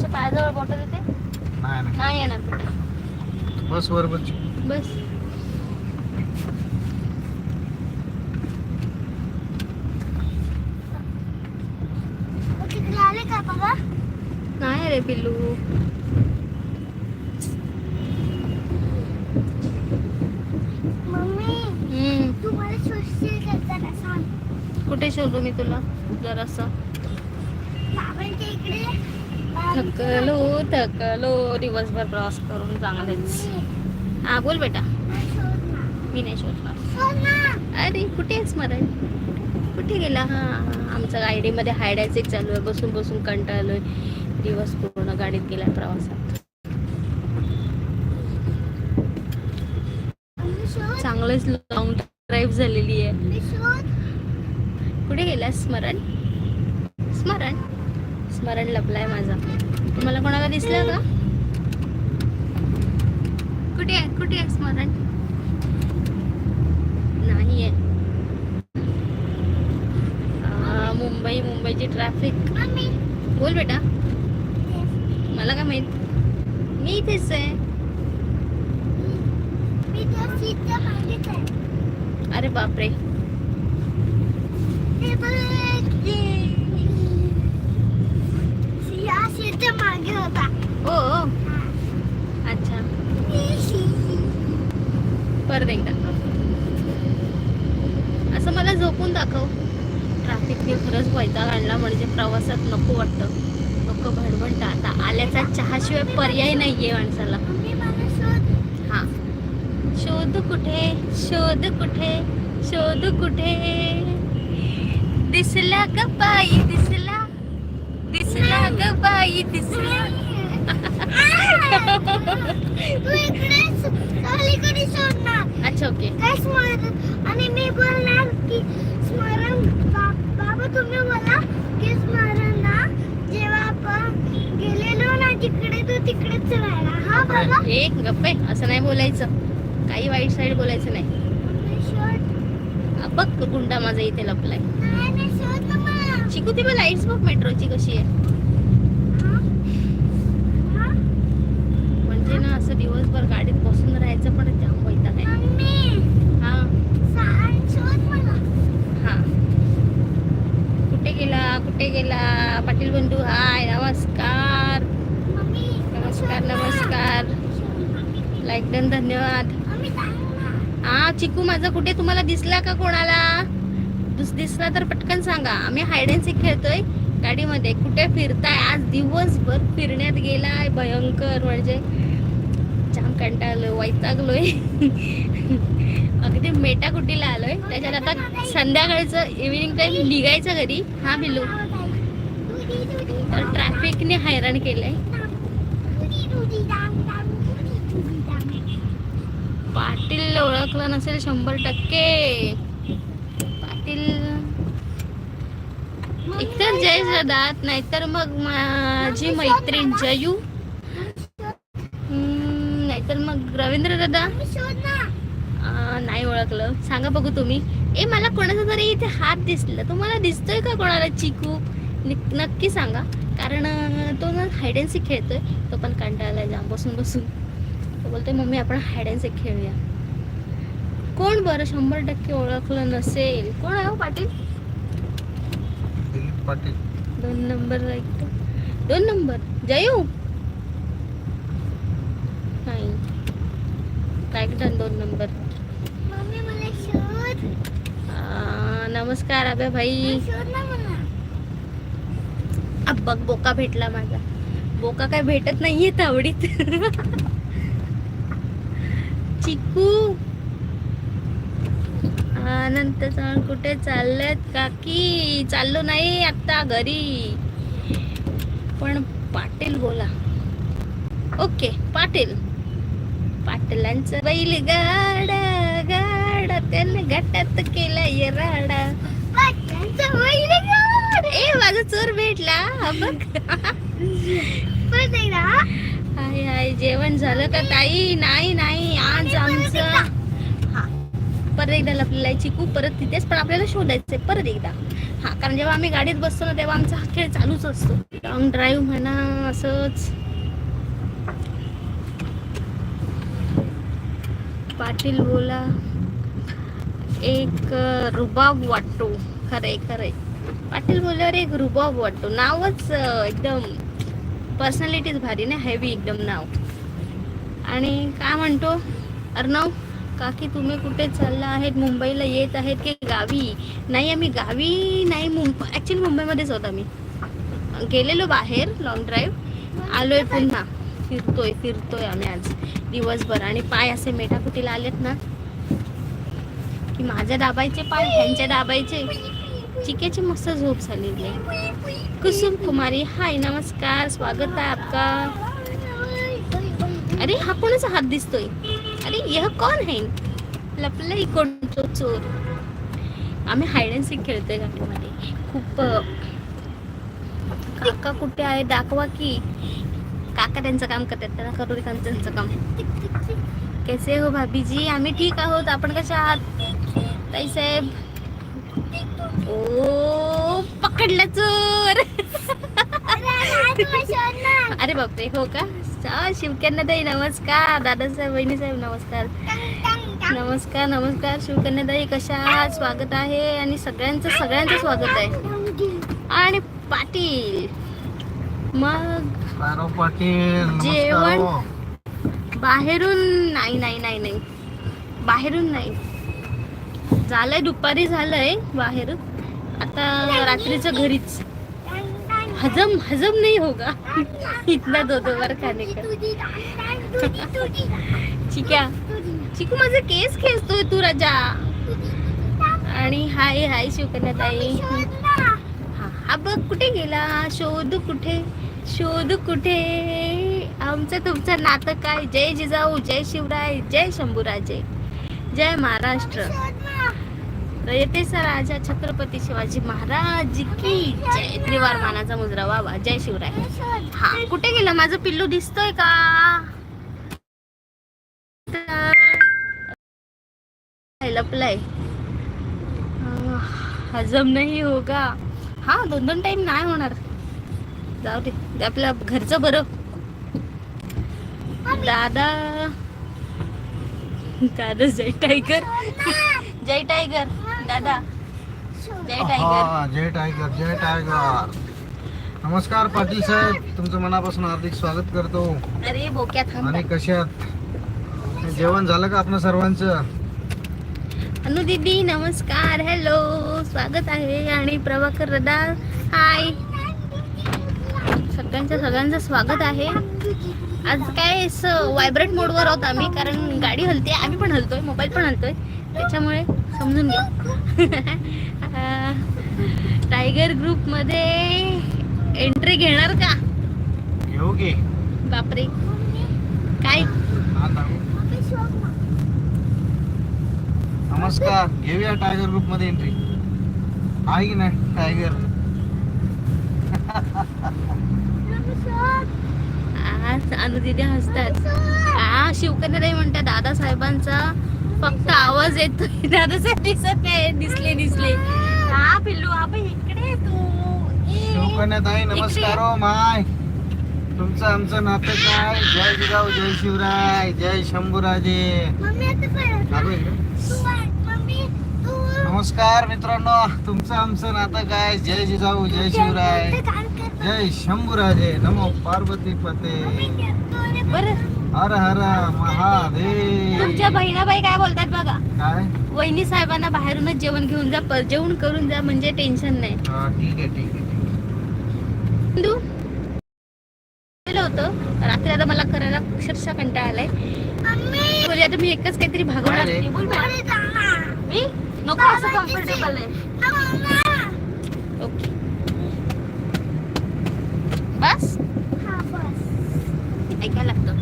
तुमच्या पायाजवळ बॉटल येते? नाही नाही. नाही येणार. बेटा बस वर बस. बस. मग तिकडे आले का बघा नाही रे पिल्लू. मम्मी हम्म. तू मला सोशल करताना सांग. कुठे शोधू मी तुला? जरासा. थकलो थकलो. दिवसभर प्रवास करून चांगलेच. हा बोल बेटा. मी नाही शोधणार. शोध ना अरे कुठे आहेस मरण कुठे गेला? हा आमचा गाडीमध्ये हायडायचं एक चालू आहे. बसून बसून कंटाळलोय. दिवस पूर्ण गाडीत गेलाय प्रवासात. चांगलंच लॉंग ड्राईव्ह झालेली आहे. कुठे गेलास स्मरण? स्मरण? स्मरण लपलाय माझा. तुम्हाला कोणाला दिसलं का कुठे आहे? कुठे आहे स्मरण? नाही आहे. आ, मुंबई मुंबईची ट्रॅफिक बोल बेटा. मला काय माहीत? मी इथेच आहे. अरे बापरे ते बघ ते या सीटच्या होता अच्छा परत एकदा असं मला झोपून दाखव. ट्रॅफिकने खरंच वैताग आणला म्हणजे प्रवासात नको वाटतं. नको भडभडतं आता आल्याचा चहाशिवाय पर्याय नाहीये माणसाला. शोध हा. शोध कुठे? शोध कुठे? शोध कुठे? दिसला का पायी? दिसला ग बाई दिसला अच्छा ओके आणि मी बोलणार की स्मरण बाबा तुम्ही बोला की स्मरण जेव्हा आपण गेलेलो ना तिकडे तो तिकडेच राहिला हा बाबा एक गप्पे. असं नाही बोलायचं. काही वाईट साईड बोलायचं नाही. बघ गुंडा माझा इथे लपलाय. शिकू ती लाईट्स बघ मेट्रोची कशी आहे? म्हणजे ना असं दिवसभर गाडीत बसून राहायचं पण जाम वैताग आहे. हा. हा. कुठे गेला कुठे गेला? पाटील बंधू हाय नमस्कार. नमस्कार नमस्कार. लाईक डन धन्यवाद. हा चिकू माझा कुठे? तुम्हाला दिसला का कोणाला? दुस दिसला तर पटकन सांगा. आम्ही हायड अँड सीक खेळतोय गाडीमध्ये. कुठे फिरताय? आज दिवसभर फिरण्यात गेलाय भयंकर. म्हणजे जाम कंटाळलोय वैतागलोय. अगदी मेटाकुटीला आलोय. त्याच्यात आता संध्याकाळचं इव्हिनिंग टाईम निघायचं घरी. हा बिलू तर ट्रॅफिकने हैराण केलंय. पाटील ओळखलं नसेल शंभर टक्के पाटील एकतर जय जदात नाहीतर मग माझी मैत्रीण जयू. हम्म, नाहीतर मग रवींद्र दादा. नाही ओळखलं. सांगा बघू तुम्ही. ए मला कोणाचा तरी इथे हात दिसला. तुम्हाला दिसतोय का कोणाला चिकू? नक्की सांगा. कारण तो ना हायड अँड सीक खेळतोय. तो पण कंटाळला जाम बसून बसून. तो बोलतोय मम्मी आपण हायड अँड सीक खेळूया. कोण बरं? शंभर टक्के ओळखलं नसेल. कोण आहे हो पाटील? पाटील. दोन नंबर ऐकतो दोन नंबर. जयू? नाही. ऐकतात दोन नंबर? मम्मी मला शोध. आ, नमस्कार अबे भाई. बघ बोका भेटला माझा. बोका काय भेटत नाहीये तावडीत चिकू अनंत सण कुठे चाललेत? काकी चाललो नाही आत्ता घरी. पण पाटील बोला. ओके पाटील. पाटलांच बैल गाडा गाड त्याने घाटात केला ये राडा बैल ए माझा चोर भेटला. बघ. हाय हाय जेवण झालं का ताई? नाही नाही आज आमचं परत एकदा लपलेला चिकू परत तिथेच पण आपल्याला शोधायचंय परत एकदा. हा कारण जेव्हा आम्ही गाडीत बसतो ना तेव्हा आमचा हा खेळ चालूच असतो. लॉंग ड्राईव्ह म्हणा असंच. पाटील बोला एक रुबाब वाटतो खरंय खरंय. पाटील बोलल्यावर एक रुबाब वाटतो नावच एकदम पर्सनॅलिटीच भारी ना हेवी एकदम नाव. आणि काय म्हणतो? अर्णव? काकी तुम्ही कुठे चालला आहेत? मुंबईला येत आहेत की गावी? नाही आम्ही गावी नाही. मुंबई ॲक्च्युली मुंबईमध्येच होत आम्ही. गेलेलो बाहेर लॉंग ड्राईव्ह आलोय पुन्हा. फिरतोय फिरतोय आम्ही आज. दिवसभर. आणि पाय असे मेटाकुटीला आलेत ना की माझ्या दाबायचे पाय त्यांच्या दाबायचे. चिकेची मस्त झोप झालेली आहे कुसुम कुमारी हाय नमस्कार स्वागत आहे आपका. अरे हा कोणाचा हात दिसतोय? अरे यह कौन है? लपलंय कोणतो चोर। आम्ही हायड अँड सीक खेळतोय गाडीमध्ये. खूप काका कुठे आहे दाखवा की. काका त्यांचं काम करतात त्याला करू दे त्यांचं काम. कैसे हो भाभीजी? आम्ही ठीक आहोत. आपण कशा आहात? ताई साहेब. ओ पकडला चोर. अरे बापरे हो का? शिवकन्या ताई नमस्कार. दादासाहेब वहिनीसाहेब नमस्कार. नमस्कार नमस्कार. शिवकन्या ताई कशा आहात? स्वागत आहे आणि सगळ्यांचं सगळ्यांचं स्वागत आहे. आणि पाटील. मग पाटील जेवण? हो. बाहेरून नाही नाही नाही नाही. बाहेरून नाही. झालंय दुपारी झालंय बाहेर आता रात्रीचं घरीच. हजम हजम नाही होगा. इथला दो दो बार खाने का चिक्या चिकू माझे केस खेचतोय तू राजा. आणि हाय हाय शिवकन्या ताई. हा हा बघ कुठे गेला? शोध कुठे? शोध कुठे? आमचं तुमचं नातं काय? जय जिजाऊ जय शिवराय जय शंभूराजे. जय महाराष्ट्र. येते सर राजा छत्रपती शिवाजी महाराज की जय. त्रिवार मानाचा मुजरा वा वा जय शिवराय. हा कुठे गेलं? माझं पिल्लू दिसतोय का? लपलाय. हजम नाही होगा. हा दोन दोन टाइम नाही होणार. जाऊ दे ते आपल्या घरचं बरं. दादा. दादा जय टायगर जय टायगर दादा. जय टायगर हा जय टायगर जय टायगर नमस्कार पाटील साहेब. तुमचं मनापासून हार्दिक स्वागत करतो. अरे बोक्या थांब आणि कशात जेवण झालं का आपलं सर्वांचं? अनु दीदी नमस्कार. हॅलो स्वागत आहे. आणि प्रभाकर दादा हाय सगळ्यांचं सगळ्यांचं स्वागत आहे. आज काय व्हायब्रेट मोडवर आहोत आम्ही कारण गाडी हलते आम्ही पण हलतोय मोबाईल पण हलतोय. त्याच्यामुळे समजून घ्या. टायगर ग्रुपमध्ये एंट्री घेणार का? घेऊ की. बापरे. काय. नमस्कार. घेऊया टायगर ग्रुपमध्ये एंट्री. आहे की नाही टायगर? आज अनुदिदी हसतात. हा शिवकन्याताई म्हणतात दादा साहेबांचा फक्त आवाज येतोय दादासाहेब दिसत नाही. दिसले दिसले. हा पिल्लू हा बाई इकडे ये तू. आहे नमस्कार हो माय. तुमचं आमचं नातं काय? जय जिजाऊ जय शिवराय जय शंभूराजे. मम्मी आता परत दाखव इकडे. तू आहे. मम्मी तू. नमस्कार मित्रांनो. तुमचं आमचं नातं काय? जय जिजाऊ जय शिवराय. जय शंभूराजे. नमो पार्वती पते. बरं. हर हर महादेव. तुमच्या बहिणाबाई काय बोलतात बघा? काय? वहिनी साहेबांना बाहेरूनच जेवण घेऊन जा प- जेवण करून जा म्हणजे टेन्शन नाही. हा, ठीक आहे ठीक आहे ठीक आहे. बिंदू केलं होतं रात्री आता मला करायला अक्षरशः कंटाळा आलाय. बोलली आता मी एकच काहीतरी भागवणार? आहे. मी? नको असं कम्फर्टेबल आहे आ, मम्मा. ओके बस हा, बस. ऐकायला लागतं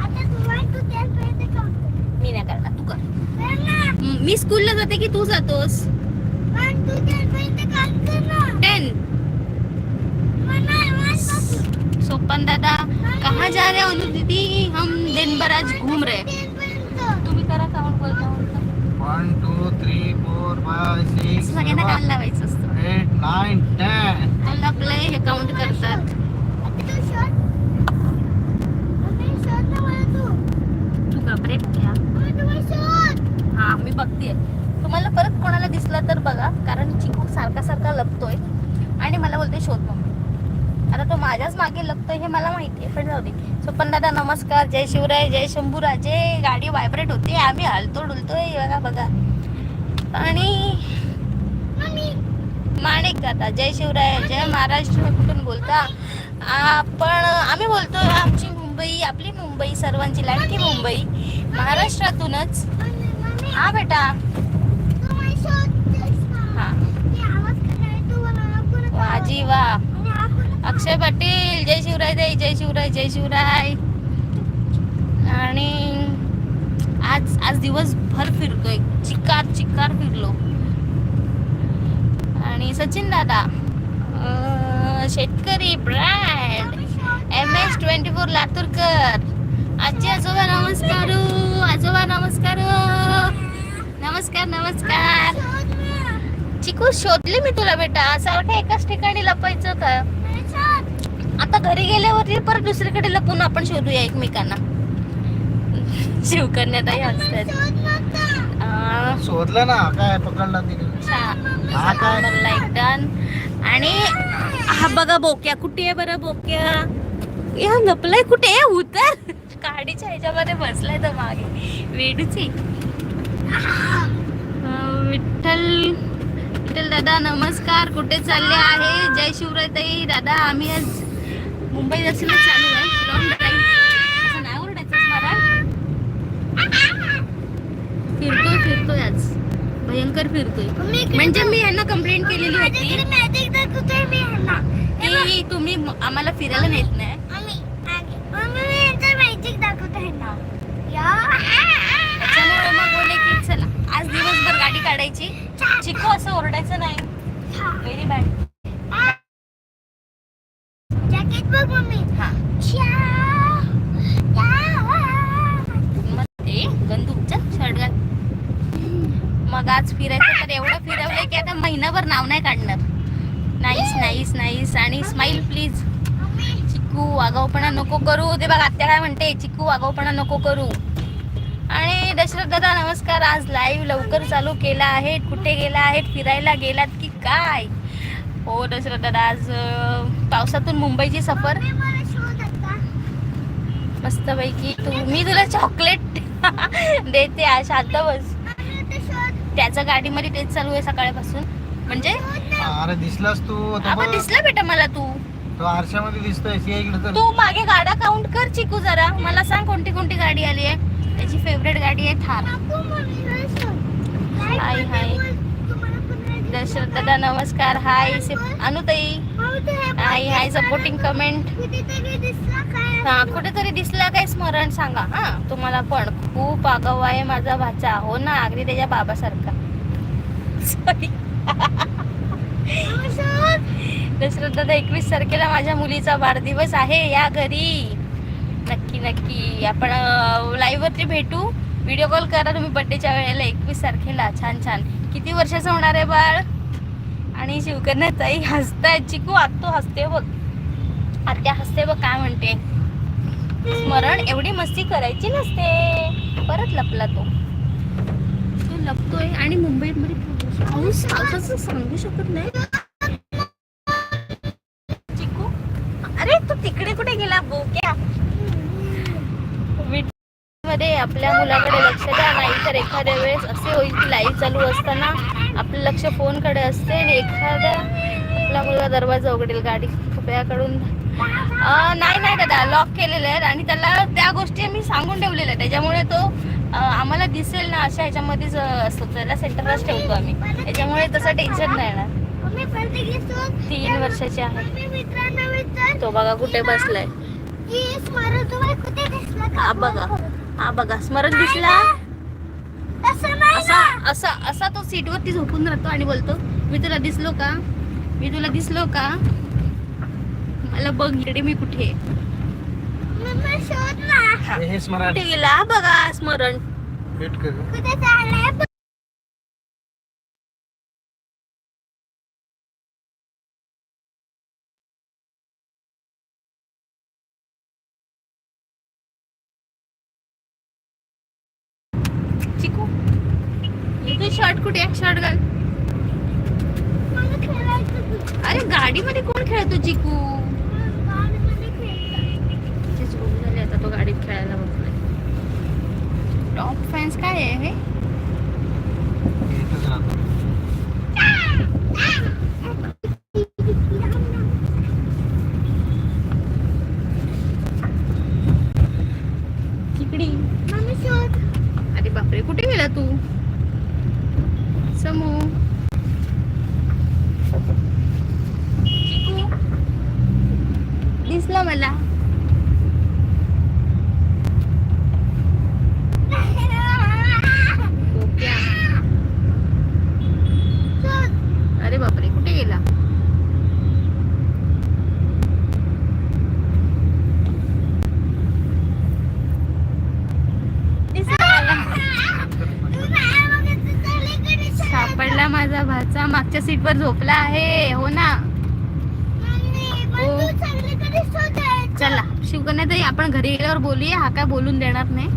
आता तू आहे, तू त्यापर्यंत काम कर. मी नाही करणार तू कर. म- स्कूलला जाते की तू जातोस. टेन सपन दादा कहाँ जा रहे हो अनु दीदी हम दिन भर आज घूम रहे. तुम्ही करा काउंट बोलता one two three four five six सगळ्यांना कान लावायचं असतं एट नाईन टेन तो लपलंय हे काउंट करतात आता तू शोध. मम्मी, शोध ना मला तू. तू घाबरे घ्या मम्मी, तू मला शोध. हा मी बघतेय. तुम्हाला परत कोणाला दिसला तर बघा कारण चिकू सारखा सारखा लपतोय आणि मला बोलते शोध मम्मी. आता तो माझ्याच मागे लपतोय हे मला माहितीये पण जाऊ दे. सोपन दादा नमस्कार जय शिवराय जय शंभूराजे गाडी व्हायब्रेट होते आम्ही हलतो डुलतोय बघा बघा. आणि माणिक दादा जय शिवराय जय महाराष्ट्र कुठून बोलता? आपण आम्ही बोलतोय आमची मुंबई आपली मुंबई सर्वांची लाडकी मुंबई महाराष्ट्रातूनच. हा बेटा. तू हा वा. अक्षय पाटील जय शिवराय जय जय शिवराय जय शिवराय. आणि आज आज दिवसभर फिरतोय. चिकार चिकार फिरलो. आणि सचिन दादा शेतकरी brand M S twenty four Laturkar. आजी आजोबा नमस्कार. आजोबा नमस्कार. नमस्कार नमस्कार. चिकू शोधले मी तुला बेटा. सारखं एकाच ठिकाणी लपायचं का. आता घरी गेल्यावरती परत दुसरीकडे लपून आपण शोधूया एकमेकांना. शिवकन्याताई हसतात शोधलं ना काय पकडला लाईक डन आणि हा बघा बोक्या कुठे आहे बरं बोक्या? या लपलाय कुठे? उतर. गाडीच्या ह्याच्यामध्ये बसलाय तर मागे. वेडूची. विठ्ठल विठ्ठल दादा नमस्कार. कुठे चालले आहे? जय शिवराय ताई दादा आम्ही आज मुंबई दर्शनात चालू आहे. लॉंग ड्राईव्ह असं नाही ओरडायचं फिरतोय फिरतोय आज. भयंकर फिरतोय. म्हणजे मी यांना कंप्लेंट केलेली होती. की तुम्ही आम्हाला फिरायला नेत नाही. गाडी काढायची? चिकू असं ओरडायचं नाही. व्हेरी बॅड जॅकेट बघ मम्मी. हा. या. मग ते गंदूकचा शर्ट घाल. मग आज फिरायचं तर एवढं फिरवलंय की आता महिनाभर नाव नाही काढणार. नाईस नाईस नाईस आणि स्माइल प्लीज चिकू आगाऊपणा नको करू. ते बघ आत्या काय म्हणते? चिकू आगाऊपणा नको करू. आणि दशरथ दादा नमस्कार. आज लाईव्ह लवकर चालू केला आहे. कुठे गेला आहेत फिरायला गेलात की काय? हो दशरथ दादा आज पावसातून मुंबईची सफर. मस्तपैकी तू मी तुला चॉकलेट देते आज बस. आता शोध. त्याच्या गाडीमध्ये तेच चालू आहे सकाळपासून. म्हणजे. अरे दिसलास तू. तो आपण दिसला बेटा मला तू. तो आरशामध्ये दिसतोय. तू मागे गाडा काउंट कर चिकू जरा. मला सांग कोणती कोणती गाडी आली आहे? त्याची फेवरेट गाडी आहे थार. हाय, हाय. दशरथ दादा नमस्कार. हाय अनुताई. हाय हाय सपोर्टिंग कमेंट हा कुठेतरी दिसला काय स्मरण सांगा हा? तुम्हाला पण. खूप आगाऊ आहे माझा भाचा. हो ना अगदी त्याच्या बाबासारखा. शोध. दशरथ दादा एकवीस तारखेला माझ्या मुलीचा वाढदिवस आहे. या घरी. नक्की नक्की. आपण लाईव्हवरती भेटू. व्हिडिओ कॉल करा तुम्ही बड्डेच्या वेळेला. एकवीस तारखेला. छान छान. किती वर्षाचं होणार आहे बाळ? आणि शिवकन्या हसताय चिकू आत्तो हसते बघ. आत्या हसते बघ काय म्हणते? स्मरण एवढी मस्ती करायची नसते. परत लपला तो. तो लपतोय आणि मुंबईमध्ये पाऊस पावसाचं सांगू शकत नाही. मध्ये आपल्या मुलाकडे लक्ष द्या. नाही तर एखाद्या वेळेस असे होईल की लाईव्ह चालू असताना आपलं लक्ष फोनकडे असते आणि एखाद्या आपला मुलगा दरवाजा उघडेल गाडी कृपयाकडून नाही नाही दादा लॉक केलेलं आहे आणि त्याला त्या गोष्टी आम्ही सांगून ठेवलेल्या आहेत. त्याच्यामुळे तो आम्हाला दिसेल ना अशा ह्याच्यामध्येच असतो. त्याला सेंटरलाच ठेवतो आम्ही. त्याच्यामुळे तसं टेन्शन नाही येणार. तीन वर्षाची आहे. तो बघा कुठे बसलाय. बघा. हा बघा स्मरण दिसला. असं असा. असा तो सीटवरती झोपून राहतो आणि बोलतो मी तुला दिसलो का? मी तुला दिसलो का? मला बघ इकडे मी कुठे आहे?" मम्मा शोध ना. हे- हे स्मरण. कुठे गेला? बघा स्मरण. शर्ट कुठे शर्ट घाल. मला खेळायचं होतं. अरे गाडीमध्ये कोण खेळतो चिकू? झोप झाले आता तो गाडीत खेळायला बसलाय टॉप फॅन्स काय आहे हे? तिकडी अरे बापरे कुठे गेला तू? समू चिकू दिसला मला ओके शोध अरे बापरे कुठे गेला दिसला मला. सापडला माझा भाचा मागच्या सीटवर झोपला आहे. हो ना? हो. चला शिवकन्या ताई आपण घरी गेल्यावर बोलूया. हा काय बोलून देणार नाही.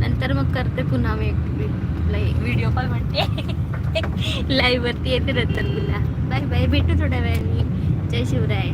नंतर मग करते पुन्हा मी व्हिडिओ कॉल म्हणते. लाईव्ह वरती येते नंतर पुन्हा. Bye bye. भेटू थोड्या वेळाने. जय शिवराय.